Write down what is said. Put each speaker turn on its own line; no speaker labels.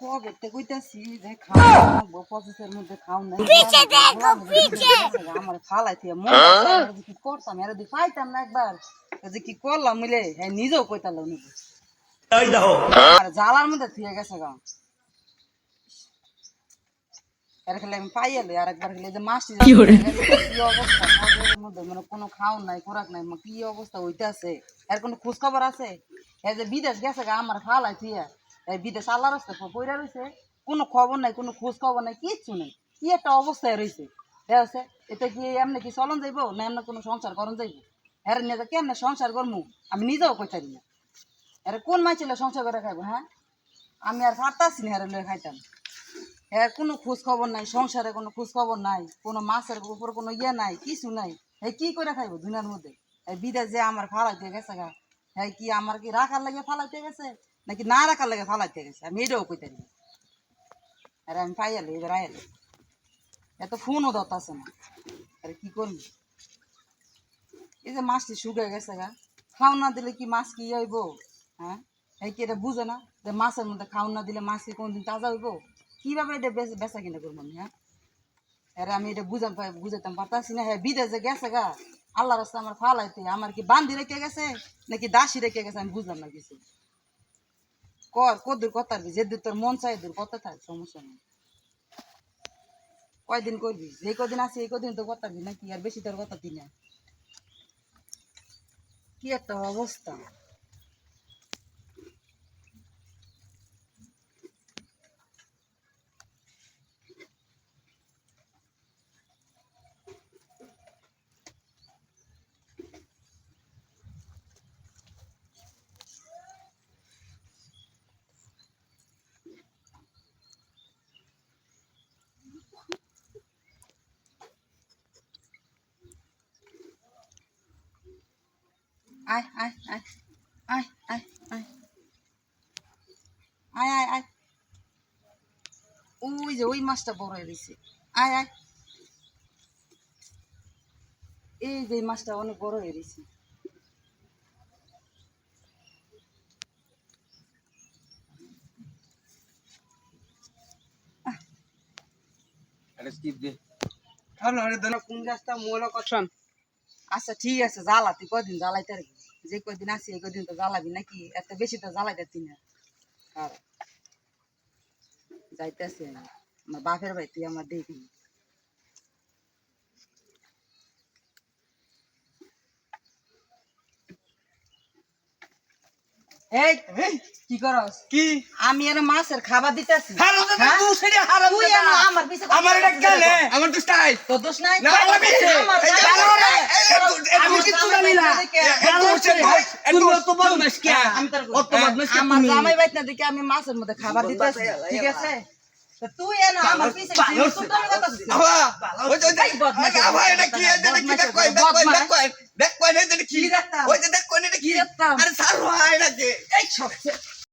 কবে তে কইতাছি যে খাও পঁচিশের মধ্যে খাও না পিছে দেখো পিছে আমার ফালাইতে মন চাইছে, কি করতাম এর দি পাইতাম না একবার এ যে কি করলাম মিলে হ্যাঁ নিজেও কইতালাম নিজে আর জালার মধ্যে থিয়ে গেছে গা এর খেলে আমি পাই এলে আর একবার খেলে যে মাছটি কি অবস্থা খাওয়ার মধ্যে মানে কোনো খাওন নাই খোরাক নাই মানে কি অবস্থা হইতে আছে এর কোনো খোঁজ খবর আছে এই যে বিদেশ গেছে গা আমার ফালাই থিয়ে এই বিদেশ আল্লাহ রাস্তা পয়রা রয়েছে কোনো খবর নাই, কোনো খোঁজ খবর নাই, কিচ্ছু নেই। কি একটা অবস্থায় রয়েছে দেখছে এটা কি এমনি কি চলন যাইবো, না এমনি কোনো সংসার করন যাইবো? এর নিয়ে কেমনে সংসার করমু? আমি নিজেও কইতারি না। এর কোন মাছ ছিল সংসার করে খাইবো হ্যাঁ? আমি আর পারতাছি না এর লয়ে খাইতাম। হ্যাঁ কোনো খোঁজ খবর নাই, সংসারে কোনো খোঁজ খবর নাই, কোনো মাছের উপর কোনো ইয়ে নাই, কিছু নাই। হ্যাঁ কি করে খাইবো দুনিয়ার মধ্যে? এই বিদেশ যে আমার ফালাইতে গেছে গা। হ্যাঁ কি আমার কি রাখার লাগে ফালাইতে গেছে? নাকি না রাখার লাগে ফালাইতে গেছে, আমি এটাও কইতারি না। আরে আমি পাইয়ালে, এবার আইয়ালে। এত ফোনও দত আছে না। আরে কি করবি? এই যে মাছটি শুকিয়ে গেছে গা। খাও না দিলে কি মাছ কি হইব? হ্যাঁ? এই কি এটা বুঝে না যে মাছের মধ্যে খাও না দিলে মাছ কি কোনদিন তাজা হইব? কীভাবে এটা বেচা কিনা করব আমি হ্যাঁ? আরে আমি এটা বুঝাম বুঝাইতাম পারতাছি না। হ্যাঁ বিদেশে গেছে গা আল্লাহ রাস্তা আমার ফাল ফালাইতে। আমার কি বান্ধি রেখে গেছে? নাকি দাসী রেখে গেছে? আমি বুঝলাম না কিছু। কর, কদুর কথা যে দূর তোর মন চাই দূর কথা থাক, সমস্যা নেই। কয়দিন করবি? যে কদিন আছে এই কদিন তো কথা দিই নাকি? আর বেশি তোর কথা দিই না। কি একটা অবস্থা। আয় আয় আয় আয় আয় আয়। আয় আয় আয়। ওই যে ওই মাছটা বড় হয়ে গেছে। আয় আয়। এই যে মাছটা অনেক বড় হয়ে গেছে। আচ্ছা ঠিক আছে জ্বালা তুই কদিন জ্বালাইতে রাখবি যে কদিন আছি এই কদিন তো জ্বালাবি নাকি? এত বেশি তো জ্বালাইতে তুই না। আর যাইতেছে না। আমার বাপের ভাই তুই আমার এই কি করস?
কি?
আমি আর মাছের খাবার দিতেছি। হ্যাঁ? আমার
আমার এটা গালে আমার
দোষ নাই তো
দোষ
নাই?
না
আমি
আমি
কিছু জানি না আমার জামাই বাইত না দেখে আমি মাছের মধ্যে খাবার দিতে ঠিক আমার পিছে
দেখ না কি দেখ কয় না কি আরে সার
হয় না